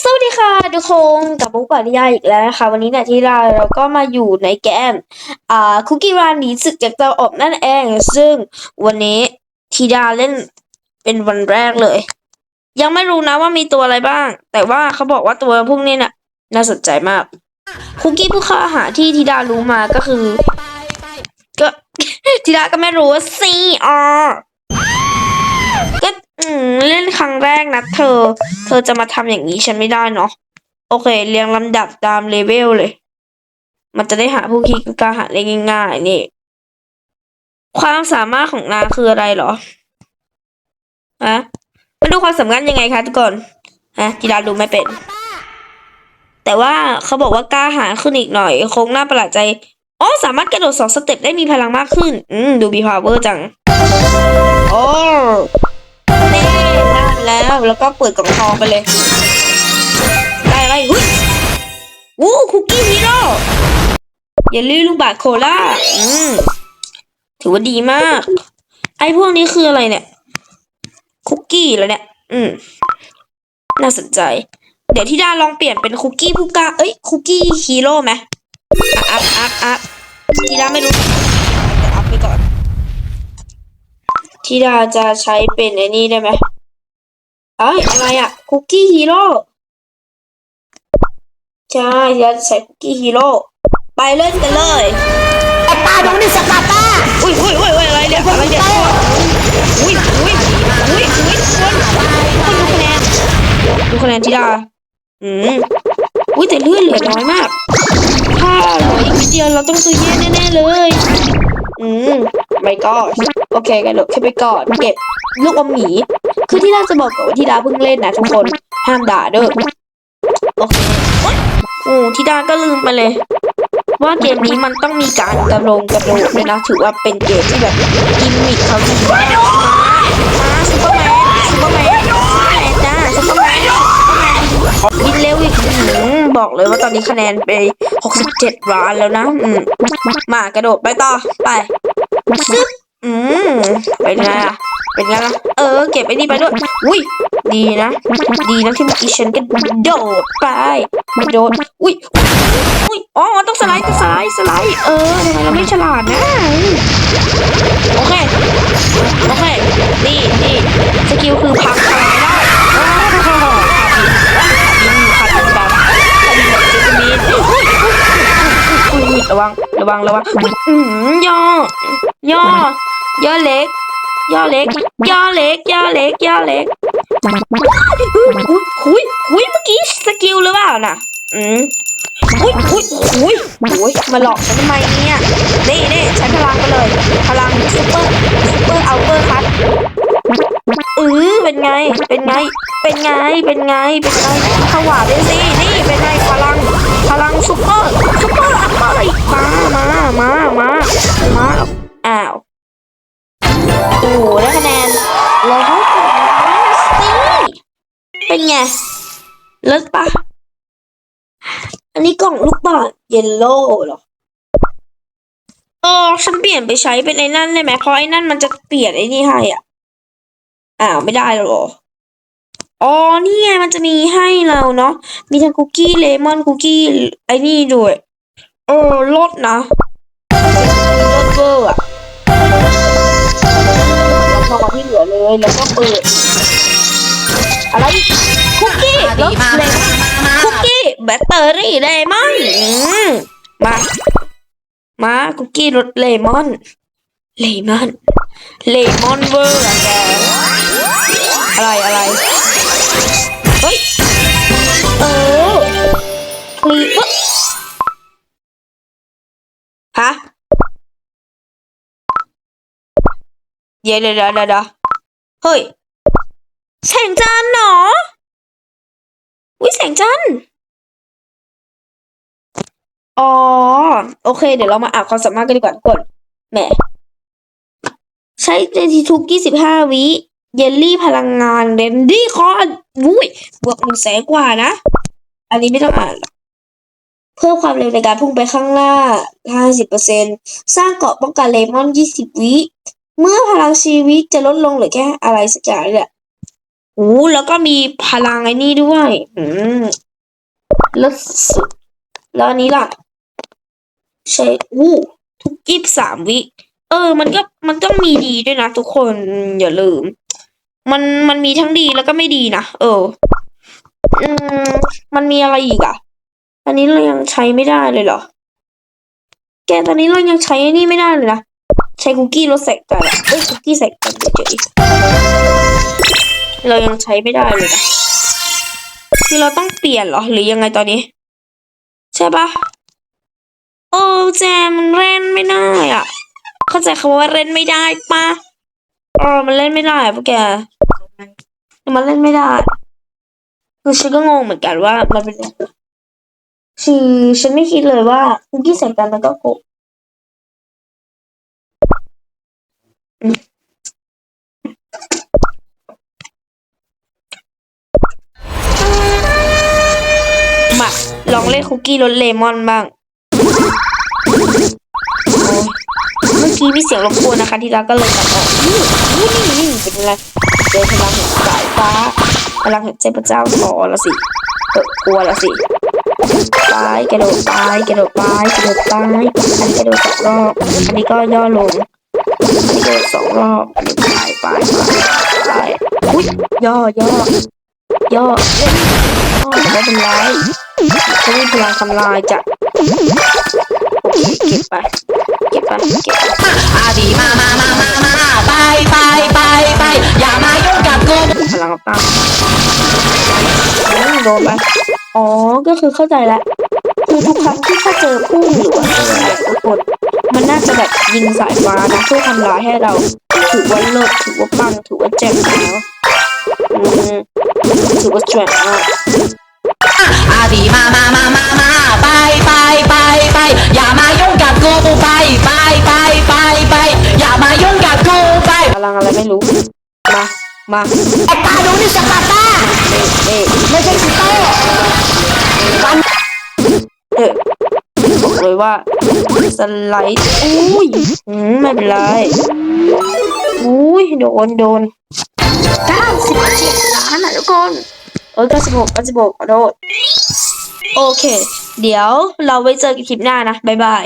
สวัสดีค่ะ ทุกคนกับมุกปาริยาอีกแล้วนะคะ วันนี้เนี่ยที่เราเราก็มาอยู่ในเกมอ่าคุกกี้ร้านนี้ศึกจากเตาอบนั่นเอง ซึ่งวันนี้ทีดาเล่นเป็นวันแรกเลย ยังไม่รู้นะว่ามีตัวอะไรบ้าง แต่ว่าเขาบอกว่าตัวพวกนี้น่ะน่าสนใจมากคุกกี้ผู้ฆ่าอาหารที่ทีดารู้มาก็คือ ก็ ทีดาก็ไม่รู้ว่า C R อืม เล่นครั้งแรกนะเธอ เธอจะมาทำอย่างนี้ฉันไม่ได้เนาะ โอเค เรียงลำดับตามเลเวลเลย มันจะได้หาผู้คิดกล้าหาได้ง่ายๆนี่ ความสามารถของนางคืออะไรเหรอฮะมาดูความสำคัญยังไงคะทุกคนฮะกีฬาดูไม่เป็น แต่ว่าเขาบอกว่ากล้าหาญขึ้นอีกหน่อย คงน่าประหลาดใจอ๋อสามารถกระโดดสองสเต็ปได้มีพลังมากขึ้น อืม ดูมีพาวเวอร์จัง โอ้ แล้วก็เปิดกล่องทองไปเลยได้อะไรหุ้ยวู้คุกกี้ฮีโร่เยลลี่ลูกบาศก์โคล่าอืมถือว่าดีมาก ไอ้พวกนี้คืออะไรเนี่ย คุกกี้แล้วเนี่ย อืม น่าสนใจ เดี๋ยวที่ดาลองเปลี่ยนเป็นคุกกี้ผู้กล้าเอ้ย คุกกี้ฮีโร่ไหมอัพอัพอัพที่ดาไม่รู้แต่อัพไปก่อนที่ดาจะใช้เป็นไอ้นี่ได้ไหม เอ้ยอะไรอะคุกกี้ฮีโร่ใช่ที่ดาจะใช้คุกกี้ฮีโร่ไปเล่นกันเลยตาดงดิสกาต้าอุ้ยอุ้ยอุ้ยอุ้ยอะไรเนี่ยอะไรเนี่ยอุ้ยอุ้ยอุ้ยอุ้ยคนคนดูคะแนนดูคะแนนที่ดาอืมอุ้ยแต่เลือดเหลือน้อยมาก ถ้าเหลืออีกนิดเดียวเราต้องซื้อแย่แน่ๆเลยอืมไม่ก็โอเคกันเดี๋ยวแค่ไปก่อนเก็บลูกอมหมี คือที่ดาจะบอกก่อนว่าที่ดาเพิ่งเล่นนะทุกคนห้ามด่าเด้อโอเคโอ้ที่ดาก็ลืมไปเลย ว่าเกมนี้มันต้องมีการกระโดงกระโดดด้วยนะถือว่าเป็นเกมที่แบบกิมมิคเขาดีมากมาซุปเปอร์แมนซุปเปอร์แมนซุปเปอร์แมนจ้าซุปเปอร์แมนซุปเปอร์แมนยิงเร็วอีกอื้อหือบอกเลยว่าตอนนี้คะแนนไป 67ล้านแล้วนะอืมมากระโดดไปต่อไปซึบอืมเป็นไงล่ะเป็นไงล่ะ ออเก็บไอ้นี่ไปด้วยอุ้ยดีนะ ดีนะที่เมื่อกี้ฉันกระโดดไปโดดอุ้ยอุ้ยอ๋อต้องสไลด์ต้องสไลด์สไลด์เออทำไมเราไม่ฉลาดนะโอเคโอเคนี่นี่สกิลคือพังพลังได้โอ้โหยิงขัดยิงแบบขัดยิงแบบเจสมีนอุ้ยอุ้ยอุ้ยอุ้ยระวังระวังระวังย่อย่อย่อเล็ก ย่อเล็กย่อเล็กย่อเล็กย่อเล็กอุ้ยอุ้ยอุ้ยเมื่อกี้สกิลหรือเปล่าน่ะ อืมอุ้ยอุ้ยอุ้ยอุ้ยมาหลอกฉันทำไมเนี่ยนี่นี่ใช้พลังไปเลย พลังซุปเปอร์ซุปเปอร์เอัลเปอร์คัทอือเป็นไง เป็นไง เป็นไง เป็นไง เป็นไงถวาดเลยสิ นี่ เป็นไง พลัง พลังซุปเปอร์ซุปเปอร์ เป็นไงเลิศปะอันนี้กล่องลูกบาศก์เยลโล่หรอเออฉันเปลี่ยนไปใช้เป็นไอ้นั่นได้ไหมเพราะไอ้นั่นมันจะเปลี่ยนไอ้นี่ให้อะอ้าวไม่ได้หรออ๋อนี่ไงมันจะมีให้เราเนาะมีทั้งคุกกี้เลมอนคุกกี้ไอ้นี่ด้วยเออลดนะลดเวอร์อะแล้วพอที่เหลือเลยแล้วก็เปิด อะไร คุกกี้รสเลมอนคุกกี้แบตเตอรี่เลมอนมา มาคุกกี้รสเลมอน เลมอน เลมอนเวอร์อะแกอะไรอะไร เฮ้ย เออคลีปฮะเดี๋ยวเดี๋ยวเดี๋ยวเดี๋ยวเฮ้ย แสงจันทร์เหรออุ้ยแสงจันทร์อ๋อ โอเค เดี๋ยวเรามาอ่านความสามารถกันดีกว่าทุกคนแหมใช้ในทีทุกี่สิบห้าวิ เยลลี่พลังงานเรนดี้คอนวุ้ยบวกหนึ่งแสนกว่านะ อันนี้ไม่ต้องอ่านเพิ่มความเร็วในการพุ่งไปข้างหน้า 50%สร้างเกราะป้องกันเลมอน 20 วิ เมื่อพลังชีวิตจะลดลงหลือแค่อะไรสักอย่างนี่แหละ โอ้แล้วก็มีพลังไอ้นี่ด้วย อืมแล้วแล้วนี้ล่ะ ใช่อู้ทุกยี่สิบสามวิ เออ มันก็มันต้องมีดีด้วยนะทุกคนอย่าลืม มันมันมีทั้งดีแล้วก็ไม่ดีนะเออ อืมมันมีอะไรอีกอะ อันนี้เรายังใช้ไม่ได้เลยเหรอ แกตอนนี้เรายังใช้อ้นี่ไม่ได้เลยนะใช้คุกกี้รสแสกกันอะเอ้ยคุกกี้แสกกันเฉยๆ เรายังใช้ไม่ได้เลยนะคือเราต้องเปลี่ยนหรอ หรือยังไงตอนนี้ ใช่ปะโอ้แจมมันเล่นไม่ได้อะ เข้าใจคำว่าเล่นไม่ได้ปะเออมันเล่นไม่ได้อะพวกแกมันเล่นไม่ได้คือฉันก็งงเหมือนกันว่ามันเป็นคือฉันไม่คิดเลยว่าคุกกี้ใส่กันมันก็โก ลองเล่นคุกกี้รสเลมอนบ้าง เมื่อกี้มีเสียงรบกวนนะคะ ที่รักก็เลยตัดออกนี่นี่นี่เป็นอะไรเจอพลังแห่งสายฟ้าพลังแห่งเทพเจ้าทอละสิเออกลัวละสิไปกระโดดไปกระโดดไปกระโดดไปอันนี้กระโดดสองรอบอันนี้ก็ย่อลงอันนี้กระโดดสองรอบอันนี้ไปไปไปไปอุ้ยย่อย่อย่ออ๋อไม่เป็นไร เขามีพลังทำลายจะเก็บไป เก็บไป เก็บไปอาดีมามามามามาไปไปไปไปอย่ามายุ่งกับกูพลังตั้งอืมโดนไป อ๋อ ก็คือเข้าใจแล้ว คือทุกครั้งที่ถ้าเจอพุ่หรือว่าเจอะไรกคนมันน่าจะแบบยิงสายฟ้านะเพื่อทำลายให้เรา ถือว่าเลิศถือว่าปังถือว่าเจ๋งแล้ว อืมถือว่าแจ๋งมาก อาดีมามามามามาไปไปไปไปอย่ามายุ่งกับกูไปไปไปไปไปอย่ามายุ่งกับกูไปพลังอะไรไม่รู้ มา มาไอ้ตาดูนี่สกาต้าเอ๊ะไม่ใช่สเต้เออบอกเลยว่าสไลด์อุ้ยอืมไม่เป็นไรอุ้ยโดนโดนเก้าสิบเจ็ดล้านอะทุกคน เออเก้าสิบหกเก้าสิบหกขอโทษ โอเค เดี๋ยวเราไว้เจอกันคลิปหน้านะ บ๊ายบาย